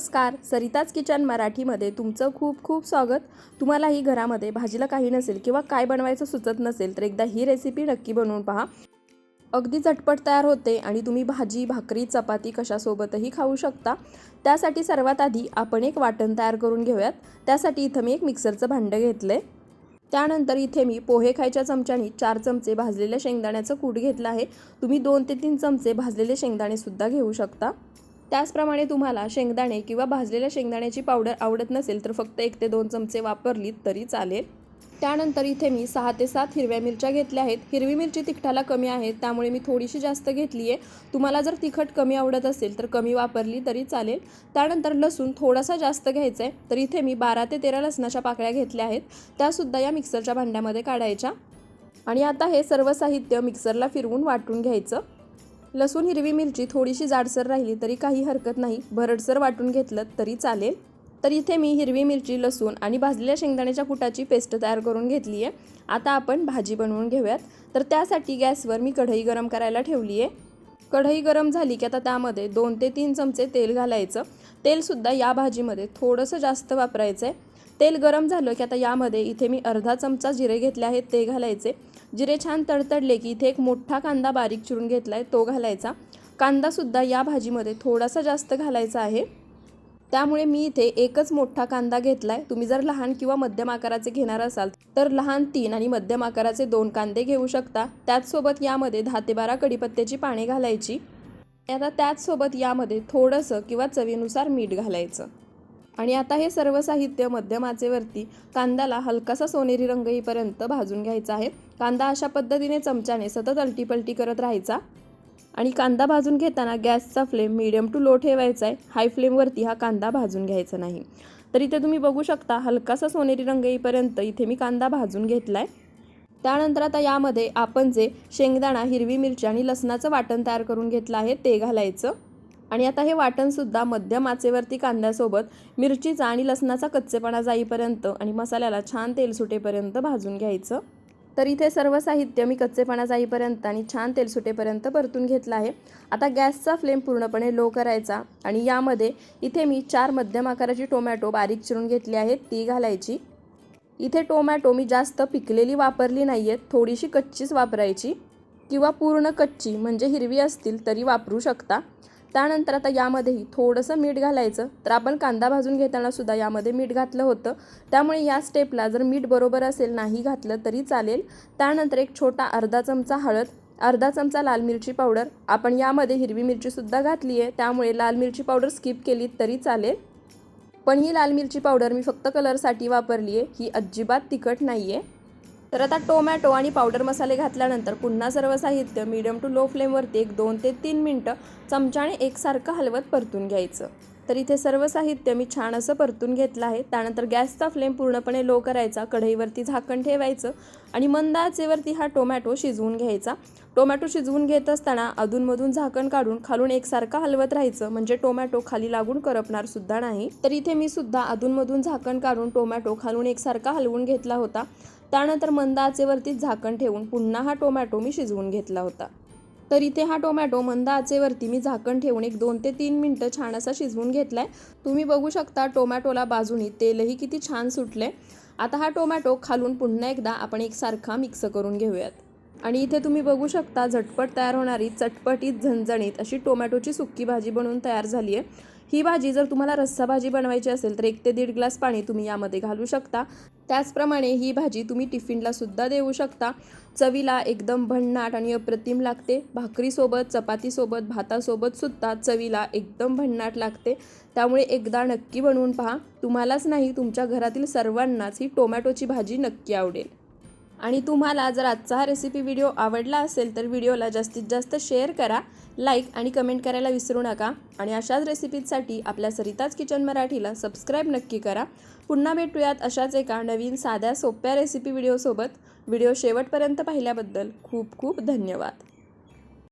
नमस्कार. सरिताज किचन मराठीमध्ये तुमचं खूप खूप स्वागत. तुम्हालाही घरामध्ये भाजीला काही नसेल किंवा काय बनवायचं सुचत नसेल तर एकदा ही रेसिपी नक्की बनवून पहा. अगदी झटपट तयार होते आणि तुम्ही भाजी भाकरी चपाती कशासोबतही खाऊ शकता. त्यासाठी सर्वात आधी आपण एक वाटण तयार करून घेऊयात. त्यासाठी इथं मी एक मिक्सरचं भांडं घेतलं आहे त्यानंतर इथे मी पोहे खायच्या चमच्यानी चार चमचे भाजलेल्या शेंगदाण्याचं कूट घेतलं आहे. तुम्ही दोन ते तीन चमचे भाजलेले शेंगदाणेसुद्धा घेऊ शकता. त्याचप्रमाणे तुम्हाला शेंगदाणे किंवा भाजलेल्या शेंगदाण्याची पावडर आवडत नसेल तर फक्त एक ते दोन चमचे वापरलीत तरी चालेल. त्यानंतर इथे मी सहा ते सात हिरव्या मिरच्या घेतल्या आहेत. हिरवी मिरची तिखटाला कमी आहे त्यामुळे मी थोडीशी जास्त घेतली आहे. तुम्हाला जर तिखट कमी आवडत असेल तर कमी वापरली तरी चालेल. त्यानंतर लसूण थोडासा जास्त घ्यायचा आहे. तर इथे मी बारा ते तेरा लसणाच्या पाकळ्या घेतल्या आहेत. त्यासुद्धा या मिक्सरच्या भांड्यामध्ये काढायच्या. आणि आता हे सर्व साहित्य मिक्सरला फिरवून वाटून घ्यायचं. लसूण हिरवी मिरची थोडीशी जाडसर राहिली तरी काही हरकत नाही. भरडसर वाटून घेतलं तरी चालेल. तर इथे मी हिरवी मिरची लसूण आणि भाजलेल्या शेंगदाण्याच्या कुटाची पेस्ट तयार करून घेतली आहे आता आपण भाजी बनवून घेऊयात. तर त्यासाठी गॅसवर मी कढई गरम करायला ठेवली आहे कढई गरम झाली की आता त्यामध्ये दोन ते तीन चमचे तेल घालायचं. तेलसुद्धा या भाजीमध्ये थोडंसं जास्त वापरायचं आहे तेल गरम झालं की आता यामध्ये इथे मी अर्धा चमचा जिरे घेतले आहेत ते घालायचे. जिरे छान तडतडले की इथे एक मोठा कांदा बारीक चिरून घेतला आहे तो घालायचा. कांदासुद्धा या भाजीमध्ये थोडासा जास्त घालायचा आहे. त्यामुळे मी इथे एकच मोठा कांदा घेतला आहे तुम्ही जर लहान किंवा मध्यम आकाराचे घेणार असाल तर लहान तीन आणि मध्यम आकाराचे दोन कांदे घेऊ शकता. त्याचसोबत यामध्ये दहा ते बारा कडीपत्त्याची पाने घालायची. आता त्याचसोबत यामध्ये थोडंसं किंवा चवीनुसार मीठ घालायचं. आणि आता हे सर्व साहित्य मध्यम आचेवरती कांद्याला हलकासा सोनेरी रंग येईपर्यंत भाजून घ्यायचा आहे. कांदा अशा पद्धतीने चमच्याने सतत अलटीपलटी करत राहायचा. आणि कांदा भाजून घेताना गॅसचा फ्लेम मिडियम टू लो ठेवायचा आहे. हाय फ्लेमवरती हा कांदा भाजून घ्यायचा नाही. तर इथे तुम्ही बघू शकता हलकासा सोनेरी रंग येईपर्यंत इथे मी कांदा भाजून घेतला आहे त्यानंतर आता यामध्ये आपण जे शेंगदाणा हिरवी मिरची आणि लसणाचं वाटण तयार करून घेतलं आहे ते घालायचं. आणि आता हे वाटणसुद्धा मध्यम आचेवरती कांद्यासोबत मिरचीचा आणि लसणाचा कच्चेपणा जाईपर्यंत आणि मसाल्याला छान तेल सुटेपर्यंत भाजून घ्यायचं. तर इथे सर्व साहित्य मी कच्चेपणा जाईपर्यंत आणि छान तेल सुटेपर्यंत परतून घेतलं आहे. आता गॅसचा फ्लेम पूर्णपणे लो करायचा आणि यामध्ये इथे मी चार मध्यम आकाराची टोमॅटो बारीक चिरून घेतली आहेत ती घालायची. इथे टोमॅटो मी जास्त पिकलेली वापरली नाही आहेत थोडीशी कच्चीच वापरायची किंवा पूर्ण कच्ची म्हणजे हिरवी असतील तरी वापरू शकता. त्यानंतर आता यामध्येही थोडंसं मीठ घालायचं. तर आपण कांदा भाजून घेताना सुद्धा यामध्ये मीठ घातलं होतं. त्यामुळे या स्टेपला जर मीठ बरोबर असेल नाही घातलं तरी चालेल. त्यानंतर एक छोटा अर्धा चमचा हळद अर्धा चमचा लाल मिरची पावडर. आपण यामध्ये हिरवी मिरचीसुद्धा घातली आहे. त्यामुळे लाल मिरची पावडर स्किप केली तरी चालेल. पण ही लाल मिरची पावडर मी फक्त कलरसाठी वापरली आहे. ही अजिबात तिखट नाही आहे तर आता टोमॅटो आणि पावडर मसाले घातल्यानंतर पुन्हा सर्व साहित्य मीडियम टू लो फ्लेमवरती एक दोन ते तीन मिनटं चमच्याने एकसारखं हलवत परतून घ्यायचं. तर इथे सर्व साहित्य मी छान असं परतून घेतलं आहे. त्यानंतर गॅसचा फ्लेम पूर्णपणे लो करायचा कढईवरती झाकण ठेवायचं आणि मंद आचेवरती हा टोमॅटो शिजवून घ्यायचा. टोमॅटो शिजवून घेत असताना अधूनमधून झाकण काढून खालून एकसारखं हलवत राहायचं. म्हणजे टोमॅटो खाली लागून करपणार सुद्धा नाही. तर इथे मी सुद्धा अधूनमधून झाकण काढून टोमॅटो खालून एकसारखा हलवून घेतला होता. त्यानंतर मंद आचेवरती झाकण ठेवून पुन्हा हा टोमॅटो मी शिजवून घेतला होता. तर इथे हा टोमॅटो मंद आचेवरती मी झाकण ठेवून एक दोन ते तीन मिनटं छान असा शिजवून घेतला आहे तुम्ही बघू शकता टोमॅटोला बाजूनी तेलही किती छान सुटले. आता हा टोमॅटो खालून पुन्हा एकदा आपण एकसारखा मिक्स करून घेऊयात. आणि इथे तुम्ही बघू शकता झटपट तयार होणारी चटपटीत झणझणीत अशी टोमॅटोची सुक्की भाजी बनवून तयार झाली आहे ही भाजी जर तुम्हाला रस्सा भाजी बनवायची असेल तर एक ते दीड ग्लास पाणी तुम्ही यामध्ये घालू शकता. त्याचप्रमाणे ही भाजी तुम्ही टिफिनला सुद्धा देऊ शकता. चवीला एकदम भन्नाट आणि अप्रतिम लागते. भाकरीसोबत चपातीसोबत भातासोबत सुद्धा चवीला एकदम भन्नाट लागते. त्यामुळे एकदा नक्की बनवून पहा. तुम्हालाच नाही तुमच्या घरातील सर्वांनाच ही टोमॅटोची भाजी नक्की आवडेल. आणि तुम्हाला जर आजचा हा रेसिपी व्हिडिओ आवडला असेल तर व्हिडिओला जास्तीत जास्त शेअर करा लाईक आणि कमेंट करायला विसरू नका. आणि अशाच रेसिपीजसाठी आपल्या सरिताज किचन मराठीला सबस्क्राईब नक्की करा. पुन्हा भेटूयात अशाच एका नवीन साध्या सोप्या रेसिपी व्हिडिओसोबत व्हिडिओ शेवटपर्यंत पाहिल्याबद्दल खूप खूप धन्यवाद.